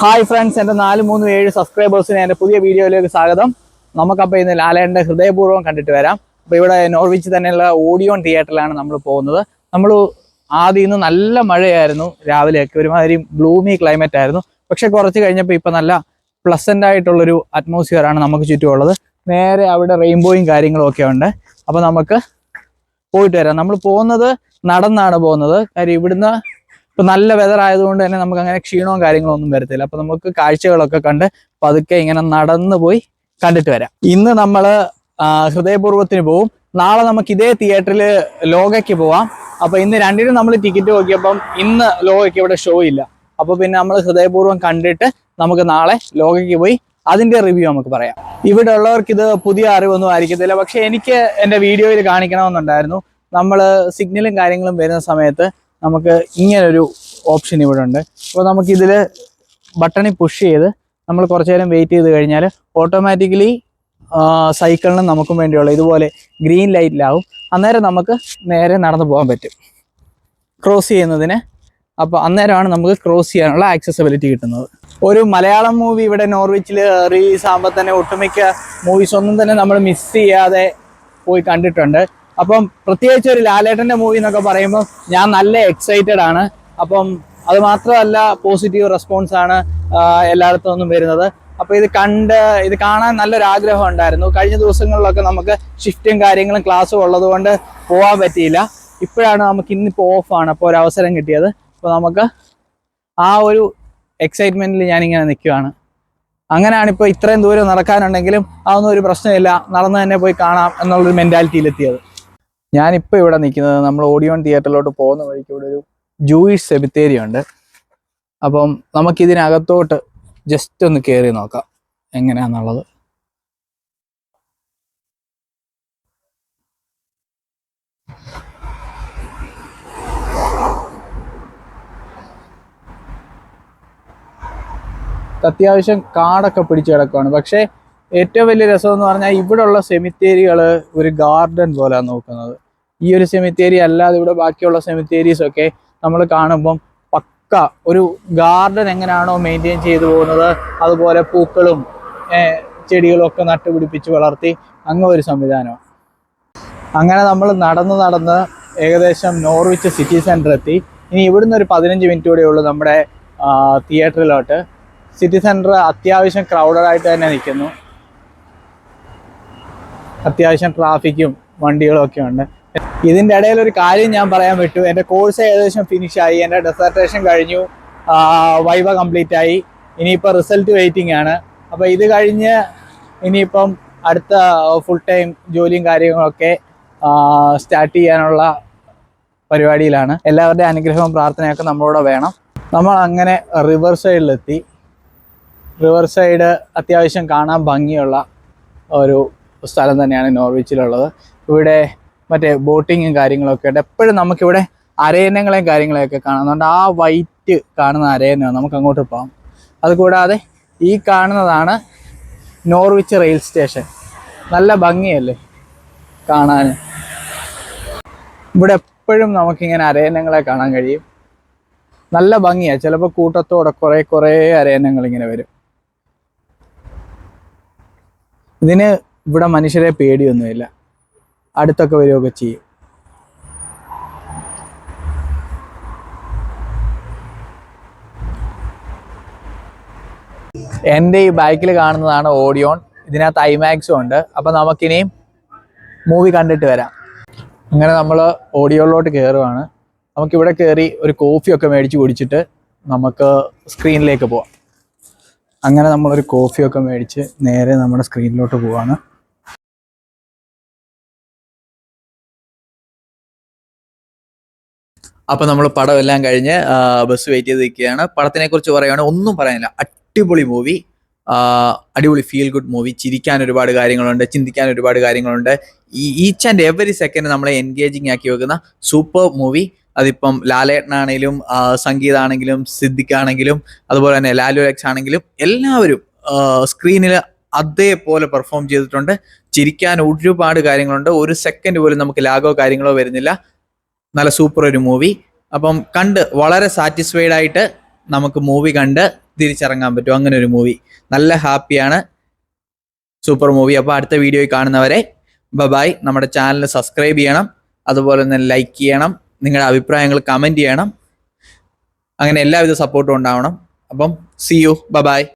Hi friends എന്റെ നാല് മൂന്ന് ഏഴ് സബ്സ്ക്രൈബേഴ്സിന് എന്റെ പുതിയ വീഡിയോയിലേക്ക് സ്വാഗതം. നമുക്കപ്പോൾ ഇന്ന് ലാലേന്റെ ഹൃദയപൂർവം കണ്ടിട്ട് വരാം. അപ്പോൾ ഇവിടെ നോർവിച്ച് തന്നെയുള്ള ഓഡിയോൺ തിയേറ്ററിലാണ് നമ്മൾ പോകുന്നത്. നമ്മൾ ആദ്യം ഇന്ന് നല്ല മഴയായിരുന്നു. രാവിലെയൊക്കെ ഒരുമാതിരി ബ്ലൂമി ക്ലൈമറ്റ് ആയിരുന്നു. പക്ഷെ കുറച്ച് കഴിഞ്ഞപ്പോൾ ഇപ്പം നല്ല പ്ലസന്റ് ആയിട്ടുള്ളൊരു അറ്റ്മോസ്ഫിയർ ആണ് നമുക്ക് ചുറ്റുമുള്ളത്. നേരെ അവിടെ റെയിൻബോയും കാര്യങ്ങളും ഒക്കെ ഉണ്ട്. അപ്പോൾ നമുക്ക് പോയിട്ട് വരാം. നമ്മൾ പോകുന്നത് നടന്നാണ് പോകുന്നത്. കാര്യം ഇവിടുന്ന് ഇപ്പൊ നല്ല വെതർ ആയതുകൊണ്ട് തന്നെ നമുക്ക് അങ്ങനെ ക്ഷീണവും കാര്യങ്ങളും ഒന്നും വരത്തില്ല. അപ്പൊ നമുക്ക് കാഴ്ചകളൊക്കെ കണ്ട് പതുക്കെ ഇങ്ങനെ നടന്നു പോയി കണ്ടിട്ട് വരാം. ഇന്ന് നമ്മൾ ഹൃദയപൂർവത്തിന് പോവും. നാളെ നമുക്ക് ഇതേ തിയേറ്ററിൽ ലോകയ്ക്ക് പോവാം. അപ്പൊ ഇന്ന് രണ്ടിനും നമ്മൾ ടിക്കറ്റ് നോക്കിയപ്പം ഇന്ന് ലോകയ്ക്ക് ഇവിടെ ഷോ ഇല്ല. അപ്പൊ പിന്നെ നമ്മൾ ഹൃദയപൂർവം കണ്ടിട്ട് നമുക്ക് നാളെ ലോകയ്ക്ക് പോയി അതിന്റെ റിവ്യൂ നമുക്ക് പറയാം. ഇവിടെ ഉള്ളവർക്ക് ഇത് പുതിയ അറിവൊന്നും ആയിരിക്കത്തില്ല. പക്ഷെ എനിക്ക് എന്റെ വീഡിയോയിൽ കാണിക്കണമെന്നുണ്ടായിരുന്നു. നമ്മൾ സിഗ്നലും കാര്യങ്ങളും വരുന്ന സമയത്ത് നമുക്ക് ഇങ്ങനൊരു ഓപ്ഷൻ ഇവിടെ ഉണ്ട് അപ്പോൾ നമുക്കിതിൽ ബട്ടണിൽ പുഷ് ചെയ്ത് നമ്മൾ കുറച്ച് നേരം വെയിറ്റ് ചെയ്ത് കഴിഞ്ഞാൽ ഓട്ടോമാറ്റിക്കലി സൈക്കിളിന് നമുക്കും വേണ്ടിയുള്ള ഇതുപോലെ ഗ്രീൻ ലൈറ്റിലാവും അന്നേരം നമുക്ക് നേരെ നടന്നു പോകാൻ പറ്റും. ക്രോസ് ചെയ്യുന്നതിന്. അപ്പോൾ അന്നേരമാണ് നമുക്ക് ക്രോസ് ചെയ്യാനുള്ള ആക്സസബിലിറ്റി കിട്ടുന്നത്. ഒരു മലയാളം മൂവി ഇവിടെ നോർവിച്ചിൽ റിലീസ് ആകുമ്പോൾ തന്നെ ഒട്ടുമിക്ക മൂവീസ് ഒന്നും തന്നെ നമ്മൾ മിസ് ചെയ്യാതെ പോയി കണ്ടിട്ടുണ്ട്. അപ്പം പ്രത്യേകിച്ച് ഒരു ലാലേട്ടന്റെ മൂവി എന്നൊക്കെ പറയുമ്പോൾ ഞാൻ നല്ല എക്സൈറ്റഡ് ആണ്. അപ്പം അത് മാത്രമല്ല പോസിറ്റീവ് റെസ്പോൺസ് ആണ് എല്ലായിടത്തും നിന്നും വരുന്നത്. അപ്പൊ ഇത് കണ്ട് ഇത് കാണാൻ നല്ലൊരു ആഗ്രഹം ഉണ്ടായിരുന്നു. കഴിഞ്ഞ ദിവസങ്ങളിലൊക്കെ നമുക്ക് ഷിഫ്റ്റും കാര്യങ്ങളും ക്ലാസ്സും ഉള്ളതുകൊണ്ട് പോകാൻ പറ്റിയില്ല. ഇപ്പോഴാണ് നമുക്ക് ഇന്നിപ്പോൾ ആണ്. അപ്പോൾ ഒരു അവസരം കിട്ടിയത്. അപ്പോൾ നമുക്ക് ആ ഒരു എക്സൈറ്റ്മെന്റിൽ ഞാനിങ്ങനെ നിൽക്കുകയാണ്. അങ്ങനെയാണ് ഇപ്പോൾ ഇത്രയും ദൂരം നടക്കാനുണ്ടെങ്കിലും അതൊന്നും ഒരു പ്രശ്നമില്ല. നടന്നു തന്നെ പോയി കാണാം എന്നുള്ളൊരു മെന്റാലിറ്റിയിലെത്തിയത് ഞാനിപ്പോൾ ഇവിടെ നിൽക്കുന്നത് നമ്മൾ ഓഡിയോൺ തിയേറ്ററിലോട്ട് പോകുന്ന വഴിക്ക് ഇവിടെ ഒരു ജൂയിഷ് സെബിത്തേരി ഉണ്ട്. അപ്പം നമുക്കിതിനകത്തോട്ട് ജസ്റ്റ് ഒന്ന് കയറി നോക്കാം എങ്ങനെയാന്നുള്ളത്. അത്യാവശ്യം കാടൊക്കെ പിടിച്ചു കിടക്കുവാണ്. പക്ഷേ ഏറ്റവും വലിയ രസം എന്ന് പറഞ്ഞാൽ ഇവിടെയുള്ള സെമിത്തേരികൾ ഒരു ഗാർഡൻ പോലെയാണ് നോക്കുന്നത്. ഈ ഒരു സെമിത്തേരി അല്ലാതെ ഇവിടെ ബാക്കിയുള്ള സെമിത്തേരീസ് ഒക്കെ നമ്മൾ കാണുമ്പം പക്ക ഒരു ഗാർഡൻ എങ്ങനെയാണോ മെയിന്റെയിൻ ചെയ്തു പോകുന്നത്. അതുപോലെ പൂക്കളും ചെടികളും ഒക്കെ നട്ടുപിടിപ്പിച്ച് വളർത്തി അങ്ങ് ഒരു സംവിധാനമാണ് അങ്ങനെ നമ്മൾ നടന്ന് നടന്ന് ഏകദേശം നോർവിച്ച് സിറ്റി സെന്റർ എത്തി. ഇനി ഇവിടുന്ന് ഒരു പതിനഞ്ച് മിനിറ്റ് കൂടെ ഉള്ളൂ നമ്മുടെ തിയേറ്ററിലോട്ട് സിറ്റി സെന്റർ അത്യാവശ്യം ക്രൗഡഡ് ആയിട്ട് തന്നെ നിൽക്കുന്നു. അത്യാവശ്യം ട്രാഫിക്കും വണ്ടികളും ഒക്കെ ഉണ്ട്. ഇതിന്റെ ഇടയിൽ ഒരു കാര്യം ഞാൻ പറയാൻ പറ്റൂ. എന്റെ കോഴ്സ് ഏകദേശം ഫിനിഷായി എന്റെ ഡെസർട്ടേഷൻ കഴിഞ്ഞു. വൈവ കംപ്ലീറ്റ് ആയി. ഇനിയിപ്പോൾ റിസൾട്ട് വെയിറ്റിംഗ് ആണ്. അപ്പോൾ ഇത് കഴിഞ്ഞ് ഇനിയിപ്പം അടുത്ത ഫുൾ ടൈം ജോലിയും കാര്യങ്ങളൊക്കെ സ്റ്റാർട്ട് ചെയ്യാനുള്ള പരിപാടിയിലാണ്. എല്ലാവരുടെയും അനുഗ്രഹവും പ്രാർത്ഥനയൊക്കെ നമ്മളോട് വേണം. നമ്മൾ അങ്ങനെ റിവർ സൈഡിലെത്തി റിവർ സൈഡ് അത്യാവശ്യം കാണാൻ ഭംഗിയുള്ള ഒരു സ്ഥലം തന്നെയാണ് നോർവിച്ചിലുള്ളത്. ഇവിടെ മറ്റേ ബോട്ടിങ്ങും കാര്യങ്ങളൊക്കെ ഉണ്ട്. എപ്പോഴും നമുക്കിവിടെ അരയന്നങ്ങളെയും കാര്യങ്ങളെയൊക്കെ കാണുന്നുണ്ട്. ആ വൈറ്റ് കാണുന്ന അരയന്നമാണ് നമുക്ക് അങ്ങോട്ട് പോകാം അതുകൂടാതെ ഈ കാണുന്നതാണ് നോർവിച്ച് റെയിൽ സ്റ്റേഷൻ. നല്ല ഭംഗിയല്ലേ കാണാൻ. ഇവിടെ എപ്പോഴും നമുക്കിങ്ങനെ അരയന്നങ്ങളെ കാണാൻ കഴിയും. നല്ല ഭംഗിയാണ് ചിലപ്പോൾ കൂട്ടത്തോടെ കുറേ കുറേ അരയന്നങ്ങൾ ഇങ്ങനെ വരും. ഇതിന് ഇവിടെ മനുഷ്യരെ പേടിയൊന്നുമില്ല. അടുത്തൊക്കെ വരികയൊക്കെ ചെയ്യും. എന്റെ ഈ ബൈക്കിൽ കാണുന്നതാണ് ഓഡിയോൺ. ഇതിനകത്ത് ഐമാക്സും ഉണ്ട്. അപ്പം നമുക്കിനിയും മൂവി കണ്ടിട്ട് വരാം. അങ്ങനെ നമ്മൾ ഓഡിയോയിലോട്ട് കയറുവാണ് നമുക്കിവിടെ കയറി ഒരു കോഫിയൊക്കെ മേടിച്ച് കുടിച്ചിട്ട് നമുക്ക് സ്ക്രീനിലേക്ക് പോവാം. അങ്ങനെ നമ്മളൊരു കോഫിയൊക്കെ മേടിച്ച് നേരെ നമ്മുടെ സ്ക്രീനിലോട്ട് പോവാണ്. അപ്പൊ നമ്മൾ പടം എല്ലാം കഴിഞ്ഞ് ബസ് വെയിറ്റ് ചെയ്ത് നിൽക്കുകയാണ്. പടത്തിനെ കുറിച്ച് പറയുകയാണെങ്കിൽ ഒന്നും പറയാനില്ല. അടിപൊളി മൂവി അടിപൊളി ഫീൽ ഗുഡ് മൂവി ചിരിക്കാൻ ഒരുപാട് കാര്യങ്ങളുണ്ട് ചിന്തിക്കാൻ ഒരുപാട് കാര്യങ്ങളുണ്ട്. ഈ ഈച്ച് ആൻഡ് എവറി സെക്കൻഡ് നമ്മളെ എൻഗേജിങ് ആക്കി വെക്കുന്ന സൂപ്പർ മൂവി അതിപ്പം ലാലേട്ടനാണെങ്കിലും സംഗീതാണെങ്കിലും സിദ്ദിഖാണെങ്കിലും അതുപോലെ തന്നെ ലാലു ലക്സ് ആണെങ്കിലും എല്ലാവരും സ്ക്രീനിൽ അതേപോലെ പെർഫോം ചെയ്തിട്ടുണ്ട്. ചിരിക്കാൻ ഒരുപാട് കാര്യങ്ങളുണ്ട്. ഒരു സെക്കൻഡ് പോലും നമുക്ക് ലാഗോ കാര്യങ്ങളോ വരുന്നില്ല. നല്ല സൂപ്പർ ഒരു മൂവി അപ്പം കണ്ട് വളരെ സാറ്റിസ്ഫൈഡ് ആയിട്ട് നമുക്ക് മൂവി കണ്ട് തിരിച്ചിറങ്ങാൻ പറ്റും. അങ്ങനെ ഒരു മൂവി നല്ല ഹാപ്പിയാണ് സൂപ്പർ മൂവി അപ്പോൾ അടുത്ത വീഡിയോയിൽ കാണുന്നവരെ ബബായ് നമ്മുടെ ചാനൽ സബ്സ്ക്രൈബ് ചെയ്യണം. അതുപോലെ തന്നെ ലൈക്ക് ചെയ്യണം. നിങ്ങളുടെ അഭിപ്രായങ്ങൾ കമന്റ് ചെയ്യണം. അങ്ങനെ എല്ലാവിധ സപ്പോർട്ടും ഉണ്ടാവണം. അപ്പം സി യു ബബായ്